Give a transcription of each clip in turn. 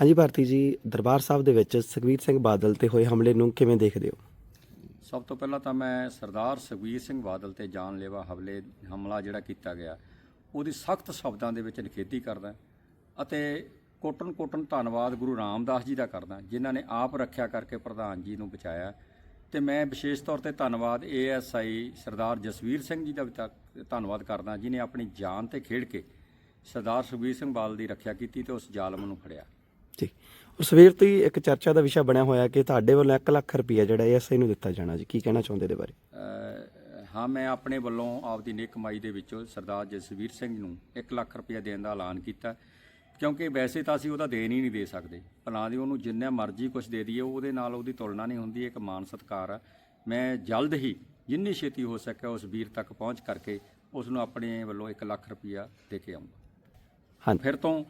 ਹਾਂਜੀ ਭਾਰਤੀ ਜੀ, ਦਰਬਾਰ ਸਾਹਿਬ ਦੇ ਵਿੱਚ ਸੁਖਬੀਰ ਸਿੰਘ ਬਾਦਲ ਤੇ ਹੋਏ ਹਮਲੇ ਨੂੰ ਕਿਵੇਂ ਦੇਖਦੇ ਹੋ? ਸਭ ਤੋਂ ਪਹਿਲਾਂ ਤਾਂ ਮੈਂ ਸਰਦਾਰ ਸੁਖਬੀਰ ਸਿੰਘ ਬਾਦਲ ਤੇ ਜਾਨਲੇਵਾ ਹਮਲੇ, ਹਮਲਾ ਜਿਹੜਾ ਕੀਤਾ ਗਿਆ, ਉਹਦੀ ਸਖਤ ਸ਼ਬਦਾਂ ਦੇ ਵਿੱਚ ਨਿਖੇਧੀ ਕਰਦਾ ਅਤੇ ਕੋਟਨ ਕੋਟਨ ਧੰਨਵਾਦ ਗੁਰੂ ਰਾਮਦਾਸ ਜੀ ਦਾ ਕਰਦਾ ਜਿਨ੍ਹਾਂ ਨੇ ਆਪ ਰੱਖਿਆ ਕਰਕੇ ਪ੍ਰਧਾਨ ਜੀ ਨੂੰ ਬਚਾਇਆ। ਤੇ ਮੈਂ ਵਿਸ਼ੇਸ਼ ਤੌਰ ਤੇ ਧੰਨਵਾਦ ਏਐਸਆਈ ਸਰਦਾਰ ਜਸਵੀਰ ਸਿੰਘ ਜੀ ਦਾ ਵੀ ਤਾ- ਧੰਨਵਾਦ ਕਰਦਾ ਜਿਨੇ ਆਪਣੀ ਜਾਨ ਤੇ ਖੇਡ ਕੇ ਸਰਦਾਰ ਸੁਖਬੀਰ ਸਿੰਘ ਬਾਦਲ ਦੀ ਰੱਖਿਆ ਕੀਤੀ ਤੇ ਉਸ ਜ਼ਾਲਮ ਨੂੰ ਫੜਿਆ। ਜੀ। ਉਹ ਸਵੇਰ ਤੋਂ ਹੀ ਇੱਕ ਚਰਚਾ ਦਾ ਵਿਸ਼ਾ ਬਣਿਆ ਹੋਇਆ ਕਿ ਤੁਹਾਡੇ ਵੱਲੋਂ 1 ਲੱਖ ਰੁਪਈਆ ਜਿਹੜਾ ਐਸਆਈ ਨੂੰ ਦਿੱਤਾ ਜਾਣਾ ਜੀ। ਕੀ ਕਹਿਣਾ ਚਾਹੁੰਦੇ ਇਹਦੇ ਬਾਰੇ? ਹਾਂ ਮੈਂ ਆਪਣੇ ਵੱਲੋਂ ਆਪਦੀ ਨੇਕ ਕਮਾਈ ਦੇ ਵਿੱਚੋਂ ਸਰਦਾਰ ਜਸਵੀਰ ਸਿੰਘ ਨੂੰ 1 ਲੱਖ ਰੁਪਏ ਦੇਣ ਦਾ ਐਲਾਨ ਕੀਤਾ। ਕਿਉਂਕਿ ਵੈਸੇ ਤਾਂ ਅਸੀਂ ਉਹਦਾ ਦੇਣ ਹੀ ਨਹੀਂ ਦੇ ਸਕਦੇ। ਭਲਾ ਦੀ ਉਹਨੂੰ ਜਿੰਨਾ ਮਰਜ਼ੀ ਕੁਝ ਦੇ ਦਈਏ ਉਹਦੇ ਨਾਲ ਉਹਦੀ ਤੁਲਨਾ ਨਹੀਂ ਹੁੰਦੀ ਇੱਕ ਮਾਨ ਸਤਕਾਰ ਆ। ਮੈਂ ਜਲਦ ਹੀ ਜਿੰਨੀ ਛੇਤੀ ਹੋ ਸਕੇ ਉਸ ਵੀਰ ਤੱਕ ਪਹੁੰਚ ਕਰਕੇ ਉਸ ਨੂੰ ਆਪਣੇ ਵੱਲੋਂ 1 ਲੱਖ ਰੁਪਇਆ ਦੇ ਕੇ ਆਉਂਗਾ ਹਾਂ ਫਿਰ ਤੋਂ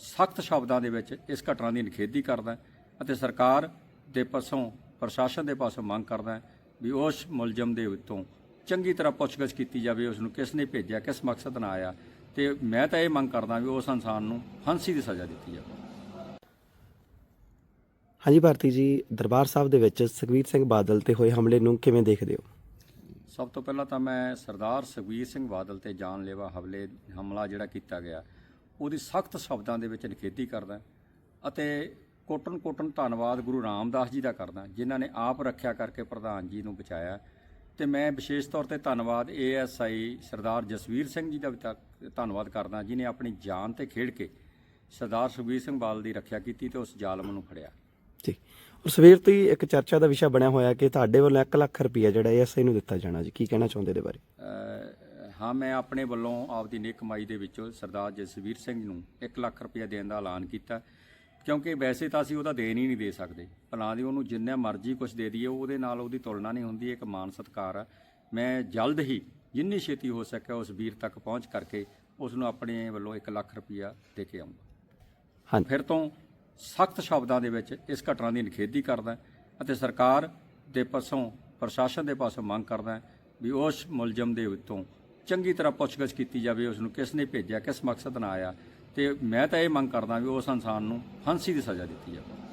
ਸਖਤ ਸ਼ਬਦਾਂ ਦੇ ਵਿੱਚ ਇਸ ਘਟਨਾ ਦੀ ਨਿਖੇਧੀ ਕਰਦਾ ਅਤੇ ਸਰਕਾਰ ਦੇ ਪਾਸੋਂ ਪ੍ਰਸ਼ਾਸਨ ਦੇ ਪਾਸੋਂ ਮੰਗ ਕਰਦਾ ਵੀ ਉਸ ਮੁਲਜ਼ਮ ਦੇ ਉੱਤੋਂ ਚੰਗੀ ਤਰ੍ਹਾਂ ਪੁੱਛਗਿੱਛ ਕੀਤੀ ਜਾਵੇ ਉਸ ਨੂੰ ਕਿਸ ਨੇ ਭੇਜਿਆ ਕਿਸ ਮਕਸਦ ਨਾਲ ਆਇਆ। ਤੇ ਮੈਂ ਤਾਂ ਇਹ ਮੰਗ ਕਰਦਾ ਵੀ ਉਸ ਇਨਸਾਨ ਨੂੰ ਫਾਂਸੀ ਦੀ ਸਜ਼ਾ ਦਿੱਤੀ ਜਾਵੇ। ਹਾਂਜੀ ਭਾਰਤੀ ਜੀ ਦਰਬਾਰ ਸਾਹਿਬ ਦੇ ਵਿੱਚ ਸੁਖਬੀਰ ਸਿੰਘ ਬਾਦਲ ਤੇ ਹੋਏ ਹਮਲੇ ਨੂੰ ਕਿਵੇਂ ਦੇਖਦੇ ਹੋ? ਸਭ ਤੋਂ ਪਹਿਲਾਂ ਤਾਂ ਮੈਂ ਸਰਦਾਰ ਸੁਖਬੀਰ ਸਿੰਘ ਬਾਦਲ ਤੇ ਜਾਨਲੇਵਾ ਹਮਲੇ ਹਮਲਾ ਜਿਹੜਾ ਕੀਤਾ ਗਿਆ ਉਹਦੀ ਸਖਤ ਸ਼ਬਦਾਂ ਦੇ ਵਿੱਚ ਨਿਖੇਧੀ ਕਰਦਾ ਅਤੇ ਕੋਟਨ ਕੋਟਨ ਧੰਨਵਾਦ ਗੁਰੂ ਰਾਮਦਾਸ ਜੀ ਦਾ ਕਰਦਾ ਜਿਨ੍ਹਾਂ ਨੇ ਆਪ ਰੱਖਿਆ ਕਰਕੇ ਪ੍ਰਧਾਨ ਜੀ ਨੂੰ ਬਚਾਇਆ ਤੇ ਮੈਂ ਵਿਸ਼ੇਸ਼ ਤੌਰ ਤੇ ਧੰਨਵਾਦ ਏਐਸਆਈ ਸਰਦਾਰ ਜਸਵੀਰ ਸਿੰਘ ਜੀ ਦਾ ਵੀ ਧੰਨਵਾਦ ਕਰਦਾ ਜਿਨੇ ਆਪਣੀ ਜਾਨ ਤੇ ਖੇਡ ਕੇ ਸਰਦਾਰ ਸੁਖਬੀਰ ਸਿੰਘ ਬਾਦਲ ਦੀ ਰੱਖਿਆ ਕੀਤੀ ਤੇ ਉਸ ਜ਼ਾਲਮ ਨੂੰ ਫੜਿਆ। ਜੀ। ਉਹ ਸਵੇਰ ਤੋਂ ਹੀ ਇੱਕ ਚਰਚਾ ਦਾ ਵਿਸ਼ਾ ਬਣਿਆ ਹੋਇਆ ਕਿ ਤੁਹਾਡੇ ਵੱਲੋਂ 1 ਲੱਖ ਰੁਪਈਆ ਜਿਹੜਾ ਐਸਆਈ ਨੂੰ ਦਿੱਤਾ ਜਾਣਾ ਜੀ ਕੀ ਕਹਿਣਾ ਚਾਹੁੰਦੇ ਇਹਦੇ ਬਾਰੇ? ਹਾਂ ਮੈਂ ਆਪਣੇ ਵੱਲੋਂ ਆਪਦੀ ਨੇਕ ਕਮਾਈ ਦੇ ਵਿੱਚੋਂ ਸਰਦਾਰ ਜਸਵੀਰ ਸਿੰਘ ਨੂੰ 1 ਲੱਖ ਰੁਪਏ ਦੇਣ ਦਾ ਐਲਾਨ ਕੀਤਾ। ਕਿਉਂਕਿ ਵੈਸੇ ਤਾਂ ਅਸੀਂ ਉਹਦਾ ਦੇਣ ਹੀ ਨਹੀਂ ਦੇ ਸਕਦੇ। ਭਲਾ ਦੀ ਉਹਨੂੰ ਜਿੰਨਾ ਮਰਜ਼ੀ ਕੁਝ ਦੇ ਦਈਏ ਉਹਦੇ ਨਾਲ ਉਹਦੀ ਤੁਲਨਾ ਨਹੀਂ ਹੁੰਦੀ ਇੱਕ ਮਾਨ ਸਤਕਾਰ ਆ। ਮੈਂ ਜਲਦ ਹੀ ਜਿੰਨੀ ਛੇਤੀ ਹੋ ਸਕੇ ਉਸ ਵੀਰ ਤੱਕ ਪਹੁੰਚ ਕਰਕੇ ਉਸ ਨੂੰ ਆਪਣੇ ਵੱਲੋਂ 1 ਲੱਖ ਰੁਪਇਆ ਦੇ ਕੇ ਆਉਂਗਾ ਹਾਂ ਫਿਰ ਤੋਂ ਸਖਤ ਸ਼ਬਦਾਂ ਦੇ ਵਿੱਚ ਇਸ ਘਟਨਾ ਦੀ ਨਿਖੇਧੀ ਕਰਦਾ ਅਤੇ ਸਰਕਾਰ ਦੇ ਪਾਸੋਂ ਪ੍ਰਸ਼ਾਸਨ ਦੇ ਪਾਸੋਂ ਮੰਗ ਕਰਦਾ ਵੀ ਉਸ ਮੁਲਜ਼ਮ ਦੇ ਉੱਤੋਂ ਚੰਗੀ ਤਰ੍ਹਾਂ ਪੁੱਛਗਿੱਛ ਕੀਤੀ ਜਾਵੇ ਉਸ ਨੂੰ ਕਿਸ ਨੇ ਭੇਜਿਆ, ਕਿਸ ਮਕਸਦ ਨਾਲ ਆਇਆ, ਤੇ ਮੈਂ ਤਾਂ ਇਹ ਮੰਗ ਕਰਦਾ ਵੀ ਉਸ ਇਨਸਾਨ ਨੂੰ ਫਾਂਸੀ ਦੀ ਸਜ਼ਾ ਦਿੱਤੀ ਜਾਵੇ।